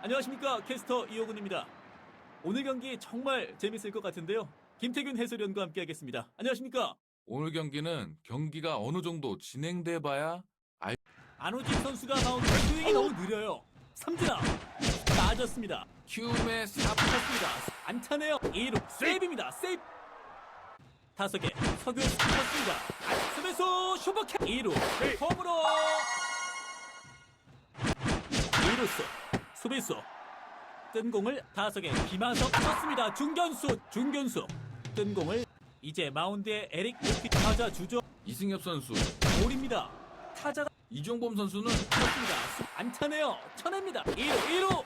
안녕하십니까 캐스터 이호근입니다. 오늘 경기 정말 재밌을 것 같은데요. 김태균 해설위원과 함께하겠습니다. 안녕하십니까? 오늘 경기는 경기가 어느 정도 진행돼 봐야 안호진 선수가 마운드 스윙이 너무 느려요. 삼진아 맞았습니다. 키움의 사 쳤습니다. 안타네요. 2루 세이브입니다. 세이브. 다섯 개 석유 쳤습니다. 수비수 슈퍼캐 2루 홈으로 2루수 수비수 뜬 공을 개 김하석 쳤습니다. 중견수 중견수 뜬 공을 이제 마운드에 에릭 오키 타자 주죠 이승엽 선수, 볼입니다. 타자가 이종범 선수는 쳤습니다. 수- 안타네요. 쳐냅니다. 2루 1루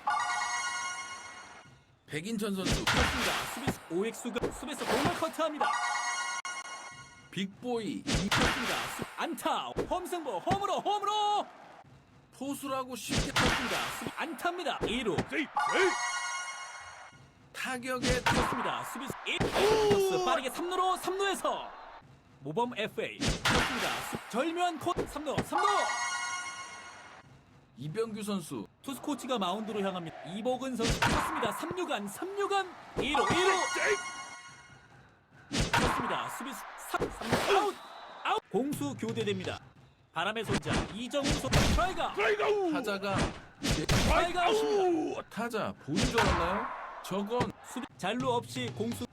백인천 선수, 쳤습니다. 수비수 오익수가 수비수 공을 커트합니다. 빅보이, 쳤습니다. 수- 안타 홈승부 홈으로 홈으로 포수라고 쉽게 쳤습니다. 수비 안타입니다. 2루 타격에 쳤습니다. 수비수 1루 빠르게 3루로 3루에서 모범 FA 쳤습니다. 수- 절묘한 코 3루 3루 이병규 선수, 투수 코치가 마운드로 향합니다. 이복은 선수 쳤습니다. 3루간 3루간 2루 2루 쳤습니다. 수비수 3, 3루 아웃 아웃 공수 교대됩니다. 바람의 손자 이정우 선수 트라이가 타자가 트라이가 아웃입니다. 타자 보인 줄 알았나요? 저건 수비 잔루 없이 공수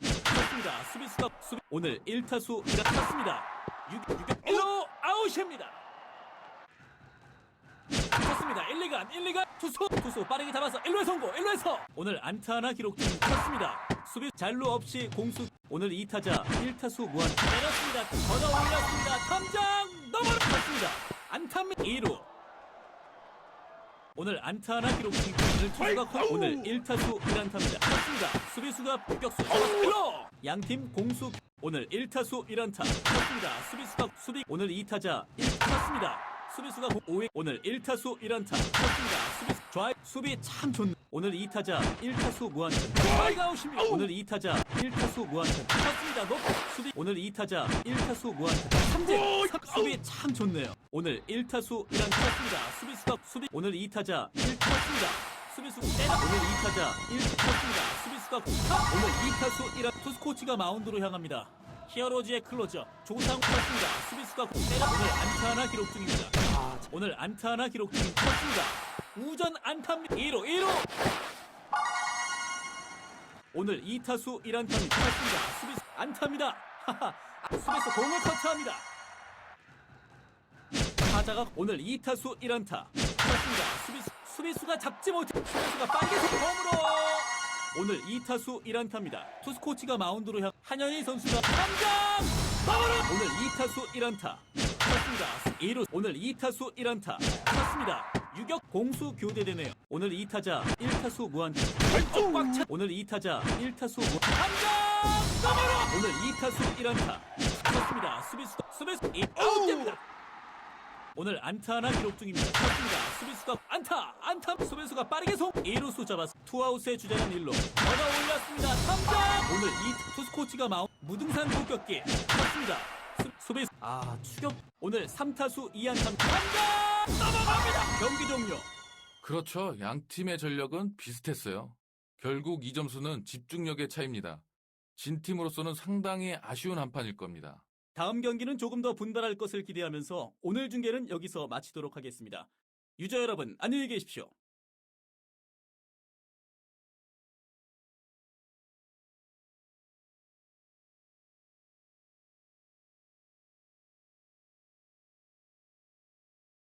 쳤습니다. 수비수가 수비 오늘 1타수 1타 쳤습니다. 6 6 1로 아웃입니다. 쳤습니다. 1, 2간 1, 2간 투수 투수 빠르게 잡아서 1루에 성공 1루에서 오늘 안타 하나 기록 중 쳤습니다. 수비 잔루 없이 공수 오늘 2타자 1타수 무한 내렸습니다. 걷어 올렸습니다. 탐장 넘어졌습니다. 안타입니다. 2루 오늘 안타 하나 기록 중 오늘 투수가 컷 오늘 1타수 1안타입니다. 쳤습니다. 수비수가 폭격수 1로 양팀 공수 오늘 1타수 1안타 쳤습니다. 수비수가 수비 오늘 2타자 1 쳤습니다. 수비수가 5회 오늘 1타수 1안타 쳤습니다. 수비수 좌 수비 참 좋네. 오늘 2타자 1타수 무안타 좌이가 아웃입니다. 오늘 2타자 1타수 무안타 쳤습니다. 높 수비 오늘 2타자 1타수 무안타 삼진 삼- 수비 참 좋네요. 오늘 1타수 1안타 쳤습니다. 수비수가 수비 오늘 2타자 1 쳤습니다. 수비수 때려 오늘 2타자 1 쳤습니다. 수비수가 타 오늘 2타수 1안 투수 코치가 마운드로 향합니다. 히어로즈의 클로저 조상우 쳤습니다. 수비수가 때려 오늘 안타 하나 기록 중입니다. 오늘 안타 하나 기록 중 쳤습니다. 우전 안타입니다. 2루 1루 오늘 2타수 1안타입니다. 쳤습니다. 수비수 안타입니다. 하하. 수비수 공을 커트합니다. 타자가 오늘 2타수 1안타 쳤습니다. 수비수, 수비수가 잡지 못해 수비수가 빨개서 홈으로 오늘 2타수 1안타입니다. 투수 코치가 마운드로 향 한현희 선수가 당장 오늘 2타수 1안타 쳤습니다. 2루 오늘 2타수 1안타 쳤습니다. 유격 공수 교대되네요. 오늘 2타자 1타수 무안타 왼쪽 꽉차 오늘 2타자 1타수 무안타 당장 오늘 2타수 1안타 쳤습니다. 수비수 수비수 이 아웃됩니다. 오늘 안타 하나 기록 중입니다. 쳤습니다. 수비수가 안타, 안타. 수비수가 빠르게 송. 2루수 잡아서 투아웃의 주자는 1루. 걷어 올렸습니다. 3점. 오늘 이 투수 코치가 마운 무등산 폭격기 쳤습니다. 수, 수비수 아 추격. 오늘 3타수 2안타 3점 넘어갑니다. 경기 종료. 그렇죠. 양 팀의 전력은 비슷했어요. 결국 이 점수는 집중력의 차이입니다. 진 팀으로서는 상당히 아쉬운 한판일 겁니다. 다음 경기는 조금 더 분발할 것을 기대하면서 오늘 중계는 여기서 마치도록 하겠습니다. 유저 여러분 안녕히 계십시오.